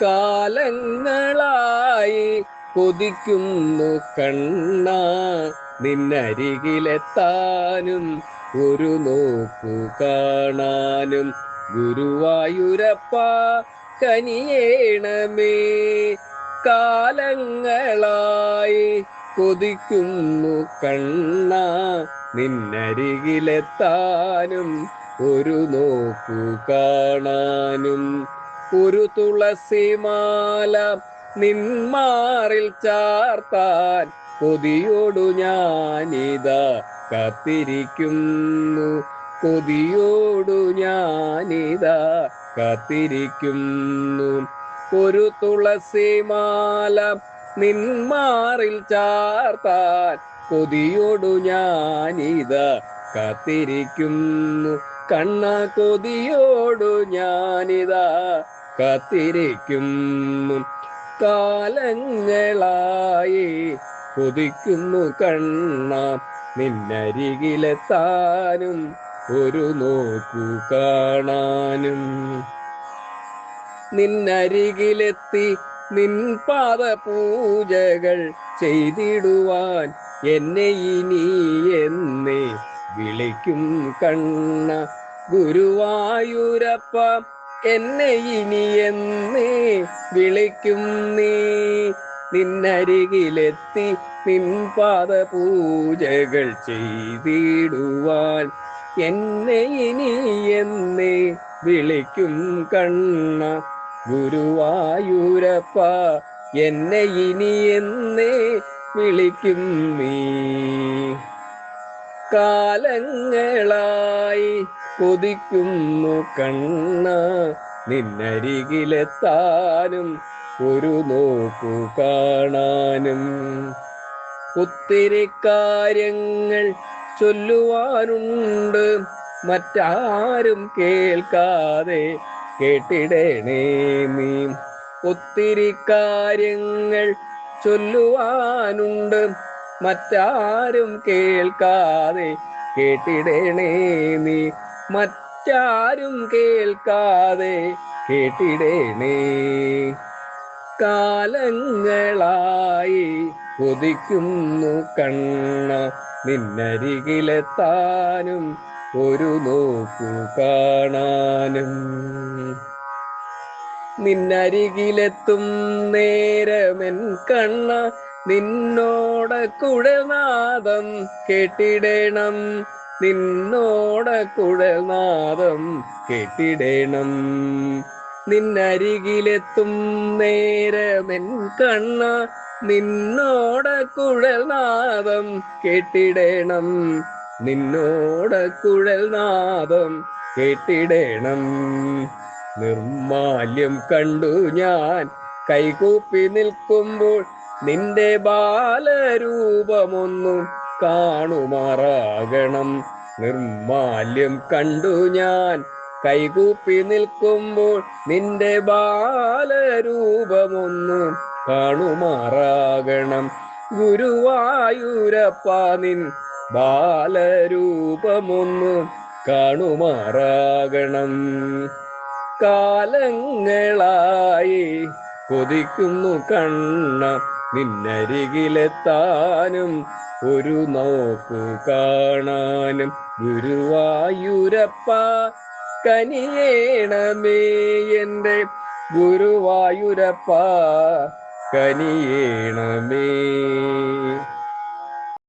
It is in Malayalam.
കാലങ്ങളായി കൊതിക്കുന്നു കണ്ണ. നിന്നരികിലെത്താനും ഒരു നോക്കു കാണാനും ഗുരുവായൂരപ്പ കനിയേണമേ. കാലങ്ങളായി കൊതിക്കുന്നു കണ്ണ. നിന്നരികിലെത്താനും ഒരു നോക്കു കാണാനും ഒരു തുളസിമാല നിന്മാറിൽ ചാർത്താൻ കൊതിയോടു ഞാനിതാ കാത്തിരിക്കുന്നു. കൊതിയോടു ഞാനിതാ കാത്തിരിക്കുന്നു. ഒരു തുളസിമാല നിന്മാറിൽ ചാർത്താൻ കൊതിയോടു ഞാനിതാ കാത്തിരിക്കുന്നു. കണ്ണ കൊതിയോടു ഞാനിതാ കാത്തിരിക്കുന്നു കാലങ്ങളായി. കൊതിക്കുന്നു കണ്ണ നിന്നരികിലെത്താനും ഒരു നോക്കു കാണാനും. നിന്നരികിലെത്തി നിൻ പാദ പൂജകൾ ചെയ്തിടുവാൻ എന്നെ ഇനി എന്നെ വിളിക്കും കണ്ണ. ഗുരുവായൂരപ്പ എന്നെ ഇനി എന്ന് വിളിക്കും നീ. നിന്നരികിലെത്തി നിൻ പാദ പൂജകൾ ചെയ്തിടുവാൻ. എന്നെ ഇനി എന്ന് വിളിക്കും കണ്ണ ഗുരുവായൂരപ്പ. എന്നെ ഇനി എന്ന് വിളിക്കും നീ. കാലങ്ങളായി കൊതിക്കുന്നു കണ്ണ. നിന്നരികിലെത്താനും ഒരു നോക്കു കാണാനും. ഒത്തിരി കാര്യങ്ങൾ ചൊല്ലുവാനുണ്ട്. മറ്റാരും കേൾക്കാതെ കേട്ടിടണേ നീ. ഒത്തിരി കാര്യങ്ങൾ ചൊല്ലുവാനുണ്ട്. മറ്റാരും കേൾക്കാതെ കേട്ടിടണേ നീ. മറ്റാരും കേൾക്കാതെ കേട്ടിടേണേ. കാലങ്ങളായി കൊതിക്കുന്നു കണ്ണ. നിന്നരികിലെത്താനും ഒരു നോക്കു കാണാനും. നിന്നരികിലെത്തും നേരമെൻ കണ്ണ. നിന്നോട കുഴനാദം കേട്ടിടേണം. നിന്നോട കുഴനാദം കേട്ടിടേണം. നിന്നരികിലെത്തും നേരമെൻ കണ്ണ. നിന്നോട കുഴൽനാദം കേട്ടിടേണം. നിന്നോട കുഴൽനാദം കേട്ടിടേണം. നിർമാല്യം കണ്ടു ഞാൻ. കൈകൂപ്പി നിൽക്കുമ്പോൾ നിന്റെ ബാലരൂപമൊന്നു കാണുമാറാകണം. നിർമാല്യം കണ്ടു ഞാൻ. കൈകൂപ്പി നിൽക്കുമ്പോൾ നിന്റെ ബാലരൂപമൊന്നു കാണുമാറാകണം. ഗുരുവായൂരപ്പ നിൻ ബാലരൂപമൊന്നു കാണുമാറാകണം. കാലങ്ങളായി കൊതിക്കുന്നു കണ്ണ നിന്നരികിലെത്താനും ഒരു നോക്കു കാണാനും ഗുരുവായൂരപ്പ കനിയേണമേ എന്റെ ഗുരുവായൂരപ്പ കനിയേണമേ.